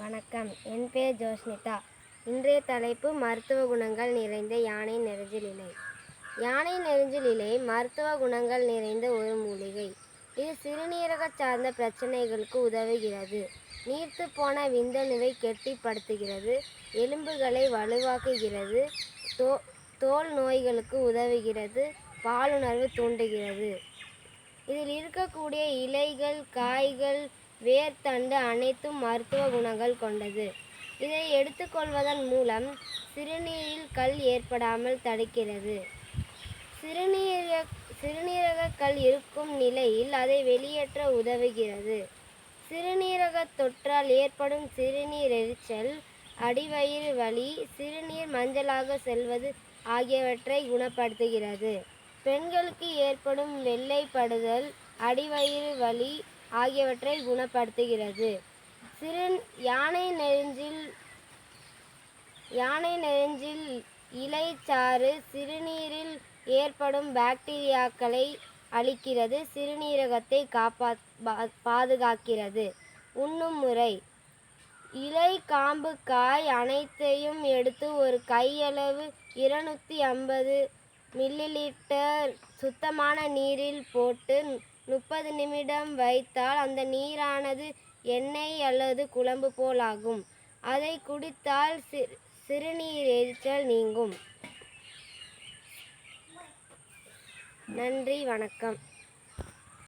வணக்கம். என் பேர் ஜோஸ்னிதா இன்றைய தலைப்பு மருத்துவ குணங்கள் நிறைந்த யானை நெருஞ்சில் இலை யானை நெருஞ்சில் இலை மருத்துவ குணங்கள் நிறைந்த ஒரு மூலிகை. இது சிறுநீரக சார்ந்த பிரச்சனைகளுக்கு உதவுகிறது. நீர்த்து போன விந்தணுவை கெட்டிப்படுத்துகிறது. எலும்புகளை வலுவாக்குகிறது. தோ தோல் நோய்களுக்கு உதவுகிறது. பாலுணர்வு தூண்டுகிறது. இதில் இருக்கக்கூடிய இலைகள் காய்கள் வேர்த்தண்டு அனைத்தும் மருத்துவ குணங்கள் கொண்டது. இதை எடுத்துக்கொள்வதன் மூலம் சிறுநீரில் கல் ஏற்படாமல் தடுக்கிறது. சிறுநீரக சிறுநீரக கல் இருக்கும் நிலையில் அதை வெளியேற்ற உதவுகிறது. சிறுநீரக தொற்றால் ஏற்படும் சிறுநீர் எரிச்சல் அடிவயிறு வலி சிறுநீர் மஞ்சளாக செல்வது ஆகியவற்றை குணப்படுத்துகிறது. பெண்களுக்கு ஏற்படும் வெள்ளைப்படுதல் அடிவயிறு வலி ஆகியவற்றை குணப்படுத்துகிறது. சிறு யானை நெஞ்சில் யானை நெஞ்சில் இலைச்சாறு சிறுநீரில் ஏற்படும் பாக்டீரியாக்களை அழிக்கிறது. சிறுநீரகத்தை காப்பா பா- பாதுகாக்கிறது. உண்ணும் முறை. இலை காம்பு காய் அனைத்தையும் எடுத்து ஒரு கையளவு இருநூத்தி ஐம்பது மில்லிலிட்டர் சுத்தமான நீரில் போட்டு முப்பது நிமிடம் வைத்தால் அந்த நீரானது எண்ணெய் அல்லது குழம்பு போலாகும் அதை குடித்தால் சிறு சிறுநீர் எரிச்சல் நீங்கும். நன்றி வணக்கம்.